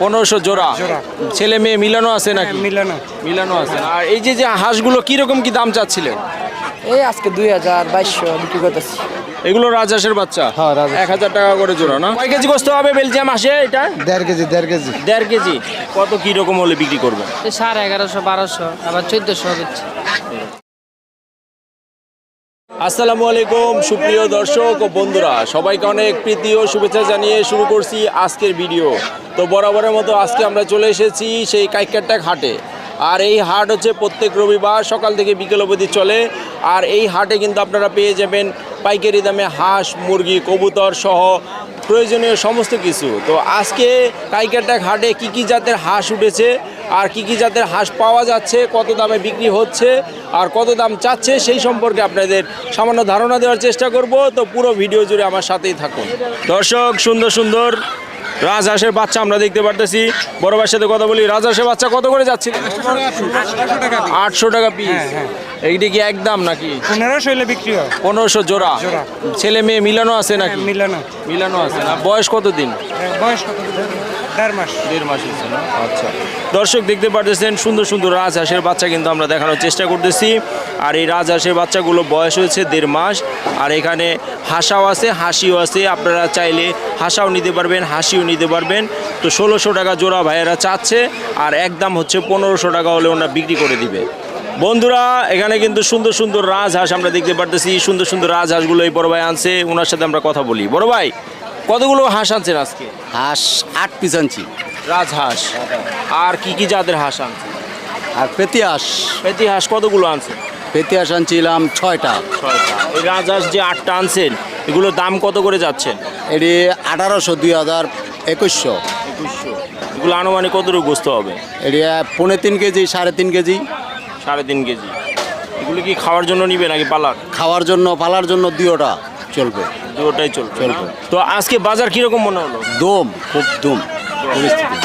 পনেরোশো জোড়া। ছেলে মেয়ে মিলানো আছে নাকি? মিলানো মিলানো আছে। আর এই যে যে হাঁসগুলো কীরকম কি দাম চাচ্ছিলেন? এই আজকে দুই হাজার বাইশশো বিক্রি করতেছি। এগুলো রাজহাঁসের বাচ্চা? হ্যাঁ। এক হাজার টাকা করে জোড়া না? কয় কেজি গোস্ত হবে বেলজিয়াম আসে এটা? দেড় কেজি দেড় কেজি। দেড় কেজি। কত কি রকম হলে বিক্রি করবেন? এই সাড়ে এগারোশো বারোশো আবার চোদ্দোশো হচ্ছে আসসালামু আলাইকুম, সুপ্রিয় দর্শক ও বন্ধুরা। সবাইকে অনেক প্রীতি ও শুভেচ্ছা জানিয়ে শুরু করছি আজকের ভিডিও। তো বরাবরের মতো আজকে আমরা চলে এসেছি সেই কাইকারটাক হাটে। আর এই হাট হচ্ছে প্রত্যেক রবিবার সকাল থেকে বিকেল অবধি চলে। আর এই হাটে কিন্তু আপনারা পেয়ে যাবেন পাইকারি দামে হাঁস, মুরগি, কবুতর সহ প্রয়োজনীয় সমস্ত কিছু। তো আজকে কাইকারটাক হাটে কি কি জাতের হাঁস উঠেছে আর কি কি জাতের হাঁস পাওয়া যাচ্ছে কত দামে বিক্রি হচ্ছে আর কত দাম চাচ্ছে সেই সম্পর্কে আপনাদের সামান্য ধারণা দেওয়ার চেষ্টা করব। তো পুরো ভিডিও জুড়ে আমার সাথেই থাকুন। দর্শক সুন্দর সুন্দর রাজহাঁসের বাচ্চা আমরা দেখতে পারতেছি। বড় ভাইয়ের সাথে কথা বলি। রাজহাঁসের বাচ্চা কত করে যাচ্ছে? আটশো টাকা পিস এইটি কি একদম নাকি? পনেরোশো হইলে বিক্রি হয়। পনেরোশো জোড়া। জোড়া। ছেলে মেয়ে মিলানো আছে নাকি? মিলানো মিলানো আছে। না? বয়স কত দিন বয়স কত আচ্ছা। দর্শক, দেখতে পারতেছেন, সুন্দর সুন্দর রাজহাঁসের বাচ্চা কিন্তু আমরা দেখানোর চেষ্টা করতেছি। আর এই রাজহাঁসের বাচ্চাগুলো বয়স হয়েছে দেড় মাস। আর এখানে হাঁসাও আছে, হাসিও আছে। আপনারা চাইলে হাঁসাও নিতে পারবেন, হাসিও নিতে পারবেন। তো ষোলোশো টাকা জোড়া ভাইয়েরা চাচ্ছে, আর একদম হচ্ছে পনেরোশো টাকা হলে ওনারা বিক্রি করে দিবে। বন্ধুরা, এখানে কিন্তু সুন্দর সুন্দর রাজহাঁস আমরা দেখতে পারতেছি। সুন্দর সুন্দর রাজহাঁসগুলো এই বড় ভাই আনছে ওনার সাথে আমরা কথা বলি। বড় ভাই কতগুলো হাঁস আনছেন আজকে? হাঁস আট পিস আনছি। রাজহাঁস। আর কি কি জাতের হাঁস আনছে আর পেতি হাঁস। পেতি হাঁস কতগুলো আনছে পেতি হাঁস আনছিলাম ছয়টা। ছয়টা। এই রাজহাঁস যে আটটা আনছেন এগুলোর দাম কত করে যাচ্ছেন? এটি আঠারোশো দুই হাজার একুশশো। একুশশো। এগুলো আনুমানিক কতটুকু গোস্ত হবে? এটি পৌনে তিন কেজি সাড়ে তিন কেজি। সাড়ে তিন কেজি। এগুলো কি খাওয়ার জন্য নিবে নাকি পালার? খাওয়ার জন্য পালার জন্য দুয়োটা চলবে। দুটোটাই চলবে চলবে। তো আজকে বাজার কীরকম মনে হলো? দম খুব দুম। পরিস্থিতি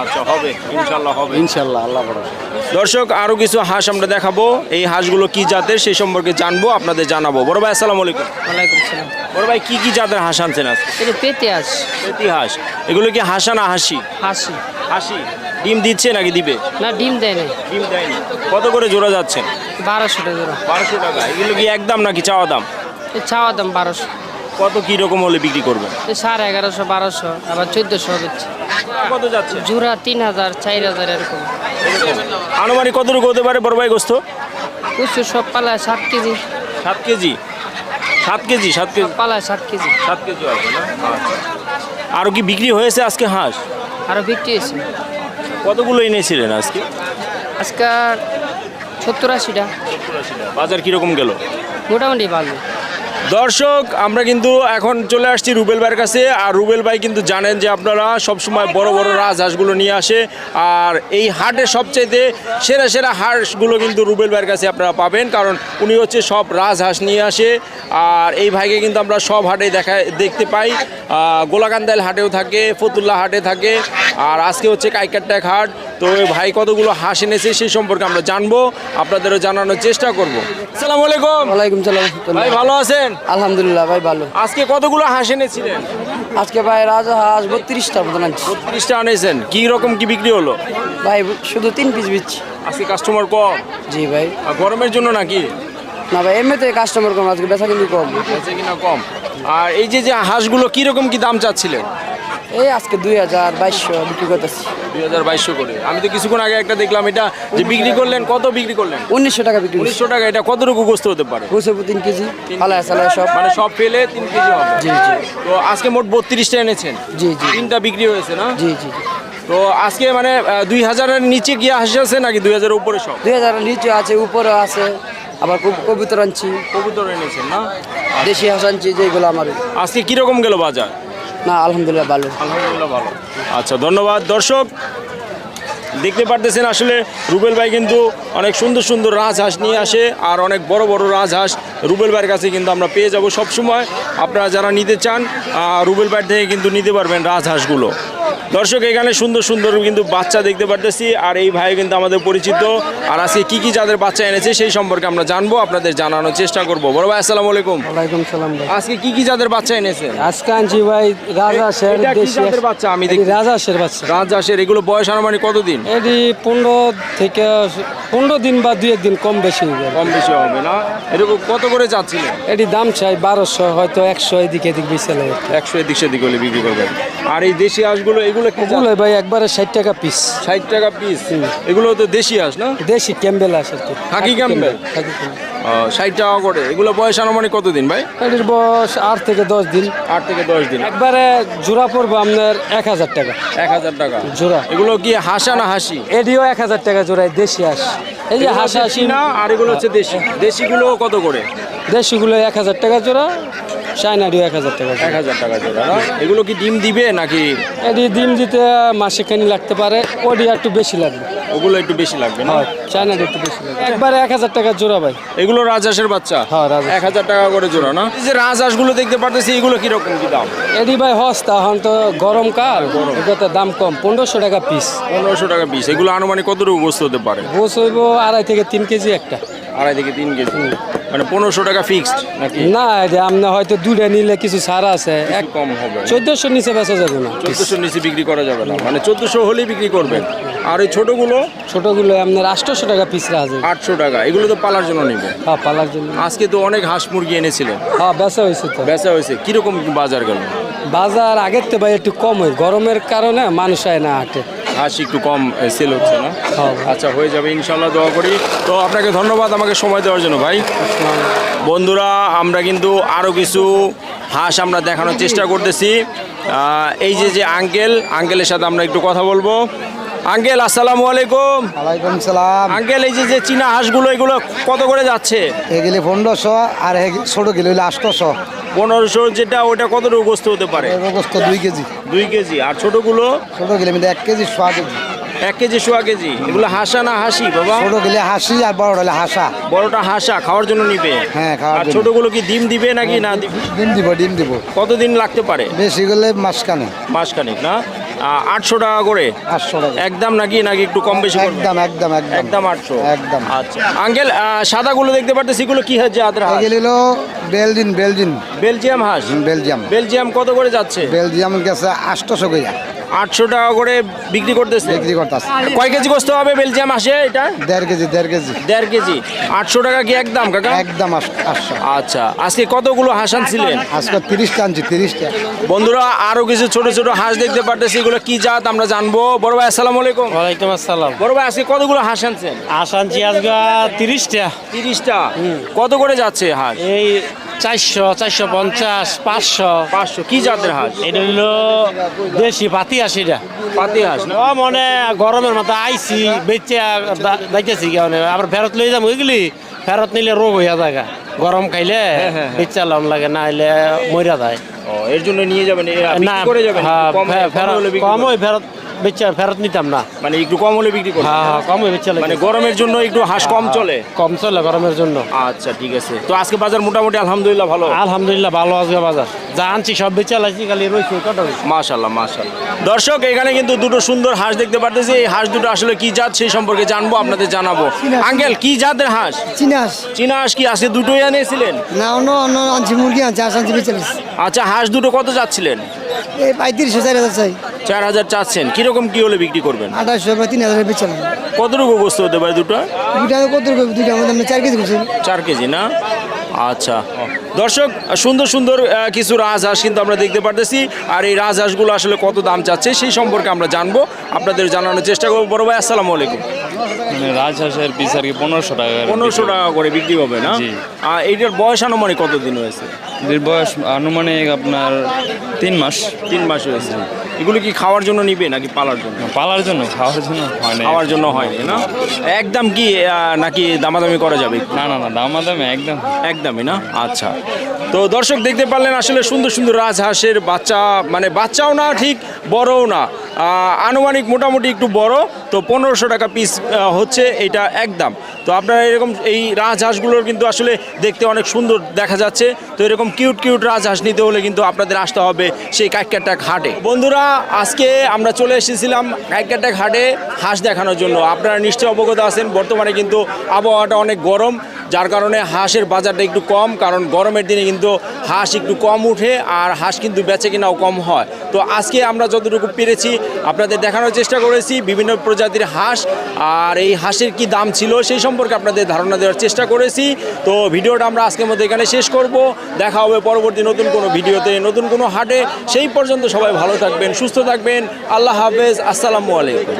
আচ্ছা হবে। ইনশাল্লাহ হবে। ইনশাল্লাহ আল্লাহ ভরসা। দর্শক আরও কিছু হাঁস আমরা দেখাবো। এই হাঁসগুলো কি জাতের সেই সম্পর্কে জানব আপনাদের জানাব। বড় ভাই আসসালামু আলাইকুম। ওয়ালাইকুম সালাম বড় ভাই কি কি জাতের হাঁস আনছেন আজকে? এটা পেতে আস পেতি হাঁস। এগুলো কি হাসা না হাসি? হাসি। হাসি। ডিম দিচ্ছে নাকি দিবে? না ডিম দেয় না ডিম দেয়নি কত করে জোড়া যাচ্ছেন বারোশো টাকা জোড়া। বারোশো টাকা। এগুলো কি একদম নাকি চাওয়া দাম? চাওয়া দাম বারোশো। কত কি রকম হলে বিক্রি করবেন? সাড়ে এগারোশো বারোশো আবার চোদ্দোশো হচ্ছে কত যাচ্ছে? জোড়া তিন হাজার চার হাজার এরকম। আনুমানিক কতটুকু হতে পারে বড় ভাই গোস্ত? প্রচুর সব পালায় সাত কেজি। সাত কেজি? সাত কেজি সাত কেজি? পালায় সাত কেজি। সাত কেজি আছে না? আচ্ছা। আরও কি বিক্রি হয়েছে আজকে হাঁস? আরও বিক্রি হয়েছে। কতগুলো এনেছিলেন আজকে? আজকাল সত্তর আশিটা। বাজার কীরকম গেল? মোটামুটি ভালো। দর্শক আমরা কিন্তু এখন চলে আসছি রুবেল ভাইয়ের কাছে। আর রুবেল ভাই কিন্তু জানেন যে আপনারা সবসময় বড় বড় রাজহাঁসগুলো নিয়ে আসে। আর এই হাটে সবচাইতে সেরা সেরা হাঁসগুলো কিন্তু রুবেল ভাইয়ের কাছে আপনারা পাবেন কারণ উনি হচ্ছে সব রাজহাঁস নিয়ে আসে। আর এই ভাইকে কিন্তু আমরা সব হাটে দেখা দেখতে পাই। গোলাকান্দাইল হাটেও থাকে ফতুল্লা হাটে থাকে। আর আজকে হচ্ছে কাইকারট্যাক হাট। তো ওই ভাই কতগুলো হাঁস এনেছে সেই সম্পর্কে আমরা জানব আপনাদেরও জানানোর চেষ্টা করব। সালাম আলাইকুম। ওয়ালাইকুম সালাম ভাই ভালো আছেন? আলহামদুলিল্লাহ ভাই ভালো। আজকে কতগুলো হাঁস এনেছিলেন? আজকে ভাই রাজা হাঁস বত্রিশটার মতন আনছি। বত্রিশটা আনেছেন। কি রকম কি বিক্রি হলো? ভাই শুধু তিন পিস বিচ্ছি। আজকে কাস্টমার কম? জি ভাই। গরমের জন্য নাকি? না ভাই এমনিতে কাস্টমার কম আজকে বেচা কিন্তু কম। আছে কিনা কম। আর এই যে যে হাঁসগুলো কি রকম কি দাম চাচ্ছিলেন? এই আজকে দুই হাজার বাইশশো বিক্রি করতেছি। দুই হাজার বাইশশো করে। আমি তো কিছুক্ষণ আগে একটা দেখলাম এটা যে বিক্রি করলেন কত বিক্রি করলেন? উনিশশো টাকা বিক্রি উনিশশো টাকা এটা কতটুকু গোস্ত হতে পারে? বুঝে তিন কেজি পালায় সালায় সব। মানে সব পেলে তিন কেজি হবে। জি জি। তো আজকে মোট বত্রিশটা এনেছেন। জি জি। তিনটা বিক্রি হয়েছে না? জি জি তো আজকে মানে দুই হাজারের নিচে গিয়ে হাঁস আছে নাকি দুই হাজারের উপরে সব? দুই হাজার নিচে আছে উপরে আছে। আবার কবু- কবুতর আনছি। কবুতর এনেছেন না? দেশি হাঁস আনছি যেগুলো আমার। আজকে কীরকম গেল বাজার? না, আলহামদুলিল্লাহ ভালো। আলহামদুলিল্লাহ ভালো। আচ্ছা ধন্যবাদ। দর্শক, দেখতে পারতেছেন আসলে রুবেল ভাই কিন্তু অনেক সুন্দর সুন্দর রাজহাঁস নিয়ে আসে আর অনেক বড় বড় রাজহাঁস রুবেল ভাইয়ের কাছে কিন্তু আমরা পেয়ে যাব সব সময় আপনারা যারা নিতে চান রুবেল ভাই থেকে কিন্তু নিতে পারবেন রাজহাঁসগুলো। দর্শক এখানে সুন্দর সুন্দর কিন্তু বাচ্চা দেখতে পারতেছি আর এই ভাই কিন্তু আমাদের পরিচিত। আর আজকে কি কি যাদের বাচ্চা এনেছে সেই সম্পর্কে আমরা জানব আপনাদের জানানোর চেষ্টা করব। বড় ভাই আসসালামু আলাইকুম। ওয়ালাইকুম সালাম ভাই। আজকে কি কি যাদের বাচ্চা এনেছেন আজকে আনছি ভাই রাজা শের দেশি বাচ্চা? আমি দেখি। রাজা শের বাচ্চা। রাজহাঁসের এগুলো বয়স আনুমানিক কতদিন? এটি পনেরো থেকে পনেরো দিন বা দুই একদিন কম বেশি হবে কম বেশি হবে না। এরকম কত করে চাচ্ছিলেন এটি দাম চাই বারোশো হয়তো একশো এদিকে এদিক বেশি লাগে একশো এদিক সেদিক হলে বিক্রি করবেন। আর এই দেশি হাঁসগুলো এগুলো কি ওগুলো ভাই একবারে ষাট টাকা পিস ষাট টাকা পিস এগুলো তো দেশি হাঁস না? দেশি ক্যাম্বেল আছে আর কি। Khaki Campbell? Khaki Campbell. ষাট টাকা করে। এগুলো বয়স আনুমানিক কতদিন ভাই? এটির বয়স আট থেকে দশ দিন। আট থেকে দশ দিন। একবারে জোড়া পড়বে আপনার এক হাজার টাকা। এক হাজার টাকা। জোড়া। এগুলো কি হাসা না হাসি? এটিও এক হাজার টাকা জোড়ায় দেশি হাঁস। এই যে হাঁস হাসি না আর এগুলো হচ্ছে দেশি। দেশিগুলো কত করে? দেশিগুলো এক হাজার টাকা জোড়া। চায়নাটিও এক হাজার টাকা এক হাজার টাকা জোড়া না? এগুলো কি ডিম দিবে নাকি? এটি ডিম দিতে মাসেখানি লাগতে পারে ওটি একটু বেশি লাগবে। ওগুলো একটু বেশি লাগবে না? চায়নাটি একটু বেশি লাগবে। একবারে এক হাজার টাকা জোড়া ভাই। এগুলো রাজহাঁসের বাচ্চা? হ্যাঁ, রাজহাঁস। এক হাজার টাকা করে জোড়া না? এই যে রাজহাঁসগুলো দেখতে পারতেছি এগুলো কীরকম কি দাম? এটি ভাই হস্তা এখন তো গরমকাল এগুলোতে দাম কম পনেরোশো টাকা পিস পনেরোশো টাকা পিস এগুলো আনুমানিক কতটুকু গোস্ত হতে পারে? গোস হইব আড়াই থেকে তিন কেজি একটা। আড়াই থেকে তিন কেজি। মানে পনেরোশো টাকা ফিক্সড নাকি? না এটা আপনি হয়তো দুটা নিলে কিছু ছাড়া আছে। এক কম হবে। চোদ্দশো নিচে বেচা যাবে না। চোদ্দোশো নিচে বিক্রি করা যাবে না। মানে চোদ্দোশো হলেই বিক্রি করবেন। আর ওই ছোটোগুলো? ছোটগুলো আপনার আটশোশো টাকা পিস যাবে আটশো টাকা। এগুলো তো পালার জন্য নেবে। হ্যাঁ পালার জন্য। আজকে তো অনেক হাঁস মুরগি এনেছিলেন হ্যাঁ বেচা হয়েছে তো। বেচা হয়েছে। কীরকম বাজার গেল? বাজার আগের তো ভাই একটু কম হয়। গরমের কারণে মানুষ আয় না হাটে। হাঁস একটু কম সেল হচ্ছে না। আচ্ছা হয়ে যাবে ইনশাল্লাহ দোয়া করি। তো আপনাকে ধন্যবাদ আমাকে সময় দেওয়ার জন্য ভাই। বন্ধুরা আমরা কিন্তু আরও কিছু হাঁস আমরা দেখানোর চেষ্টা করতেছি। এই যে যে আঙ্কেল আঙ্কেলের সাথে আমরা একটু কথা বলব। আঙ্কেল আসসালামু আলাইকুম। ওয়ালাইকুম সালাম। আঙ্কেল এই যে যে চীনা হাঁসগুলো এগুলো কত করে যাচ্ছে? এগুলি পনেরোশো আর ছোট গেলে হইলে আটশোশো পনেরোশো যেটা ওটা কতটুকু গোস্ত হতে পারে? অবস্থা দুই কেজি। দুই কেজি। আর ছোটগুলো? ছোট গেলে মানে এক কেজি সোয়া কেজি। এক কেজি সোয়া কেজি। এগুলো হাসা না হাসি বাবা? ছোট গেলে হাসি আর বড় হলে হাসা। বড়টা হাসা খাওয়ার জন্য নিবে? হ্যাঁ, খাওয়ার আর জন্য। ছোটগুলো কি ডিম দিবে নাকি না দিবে? ডিম দিব ডিম দিব। কতদিন লাগতে পারে? বেশি গেলে মাসখানে মাসখানে না? আটশো টাকা করে? আটশো টাকা একদম নাকি নাকি একটু কম বেশি করবে? একদম একদম একদম। একদম আটশো? একদম। আচ্ছা। আঙ্কেল সাদাগুলো দেখতে পারতেছি এগুলো কি হচ্ছে আদ্রা এগুলি হলো বেলজিন বেলজিন। বেলজিয়াম হাঁস? বেলজিয়াম। বেলজিয়াম কত করে যাচ্ছে? বেলজিয়াম গেছে আটশোশো কইয়া আটশো টাকা করে বিক্রি করতেছে। বিক্রি করতেছে। কয় কেজি গোস্ত হবে বেলজিয়াম হাঁসে এটা? দেড় কেজি দেড় কেজি। দেড় কেজি। আটশো টাকা কি একদম কাকা? একদম আট- আটশো। আচ্ছা আজকে কতগুলো হাঁস আনছিলেন আজকে তিরিশটা আনছি তিরিশটা। বন্ধুরা আরও কিছু ছোট ছোট হাঁস দেখতে পারতেছি এগুলো কি জাত আমরা জানব। বড় ভাই আসসালামু আলাইকুম। ওয়ালাইকুম আসসালাম। বড় ভাই আজকে কতগুলো হাঁস আনছেন? আসানছি আজকে তিরিশটা। তিরিশটা। কত করে যাচ্ছে হাঁস? এই চারশো চারশো পঞ্চাশ পাঁচশো। পাঁচশো কি জাতের হাঁস? এটা হলো দেশি পাতি আশিটা পাতি হাঁস না? ও মনে গরমের মতো আইসি বেচে যাইতেছি কেমন আবার ফেরত লই যাব ওইগুলি ফেরত নিলে রোগ হইয়া থাকে গরম খাইলে বেচা লম লাগে না হইলে মরিয়া যায় এর জন্য নিয়ে যাবেন না করে যাবেন? হ্যাঁ, কম ফেরত বেচা ফেরত নিতাম না। মানে একটু কম হলে বিক্রি করবেন হ্যাঁ হ্যাঁ কম বেচা মানে গরমের জন্য একটু হাঁস কম চলে? কম চলে গরমের জন্য। আচ্ছা ঠিক আছে। তো আজকে বাজার মোটামুটি আলহামদুলিল্লাহ ভালো? আলহামদুলিল্লাহ ভালো আজকে বাজার। যা আনছি সব বেচা লাগছি খালি রয়েছে কত রয়েছে। মাশাল্লাহ মাশাল্লাহ। দর্শক এখানে কিন্তু দুটো সুন্দর হাঁস দেখতে পারতেছি। এই হাঁস দুটো আসলে কি জাত সেই সম্পর্কে জানব আপনাদের জানাব। আঙ্কেল কি জাতের হাঁস? চিনাস চীনা হাঁস কি আজকে দুটোই আনিয়েছিলেন? না অন্য অন্য আনছি মুরগি আনছি আনছি বেচে আচ্ছা হাঁস দুটো কত যাচ্ছিলেন? এই পঁয়ত্রিশশো চার হাজার চাই। চার হাজার চাচ্ছেন। কীরকম কি হলে বিক্রি করবেন? আঠাশশো বা তিন হাজার বেচে কতটুকু গোস্ত হতে পারে দুটো? দুইটা কত রকম? আমাদের আমরা চার কেজি করছি চার কেজি না? আচ্ছা। দর্শক সুন্দর সুন্দর কিছু রাজহাঁস কিন্তু আমরা দেখতে পারতেছি। আর এই রাজহাঁসগুলো আসলে কত দাম চাচ্ছে সেই সম্পর্কে আমরা জানব। আপনাদের জানানোর চেষ্টা করব। বড় ভাই আসসালামু আলাইকুম। মানে রাজহাঁসের পিস আর কি পনেরোশো টাকা করে পনেরোশো টাকা করে বিক্রি হবে না? আর এইটার বয়স আনুমানিক কতদিন হয়েছে? বয়স আনুমানিক আপনার তিন মাস। তিন মাস হয়েছে। এগুলো কি খাওয়ার জন্য নিবে নাকি পালার জন্য? পালার জন্য খাওয়ার জন্য হয় না। খাওয়ার জন্য হয়নি না একদম কি আহ, নাকি দামাদামি করা যাবে? না না না দামা দামে একদম। একদমই না? আচ্ছা। তো দর্শক দেখতে পারলেন আসলে সুন্দর সুন্দর রাজহাঁসের বাচ্চা মানে বাচ্চাও না ঠিক বড়ও না। আহ, আনুমানিক মোটামুটি একটু বড় তো পনেরোশো টাকা পিস হচ্ছে এটা একদম। তো আপনারা এরকম এই রাজহাঁসগুলোর কিন্তু আসলে দেখতে অনেক সুন্দর দেখা যাচ্ছে। তো এরকম কিউট কিউট রাজহাঁস নিতে হলে কিন্তু আপনাদের আসতে হবে সেই কাটকাটা ঘাটে। বন্ধুরা আজকে আমরা চলে এসেছিলাম কাইকাটা ঘাটে হাঁস দেখানোর জন্য। আপনারা নিশ্চয়ই অবগত আছেন, বর্তমানে কিন্তু আবহাওয়াটা অনেক গরম, যার কারণে হাঁসের বাজারটা একটু কম, কারণ গরমের দিনে কিন্তু হাঁস একটু কম উঠে আর হাঁস কিন্তু বেচে কিনাও কম হয়। তো আজকে আমরা যতটুকু পেরেছি আপনাদের দেখানোর চেষ্টা করেছি, বিভিন্ন প্রজাতির হাঁস, আর এই হাঁসের কি দাম ছিল সেই সম্পর্কে আপনাদের ধারণা দেওয়ার চেষ্টা করেছি। তো ভিডিওটা আমরা আজকের মধ্যে এখানে শেষ করব। দেখা হবে পরবর্তী নতুন কোনো ভিডিওতে, নতুন কোনো হাটে। সেই পর্যন্ত সবাই ভালো থাকবেন, সুস্থ থাকবেন। আল্লাহ হাফেজ, আসসালামু আলাইকুম।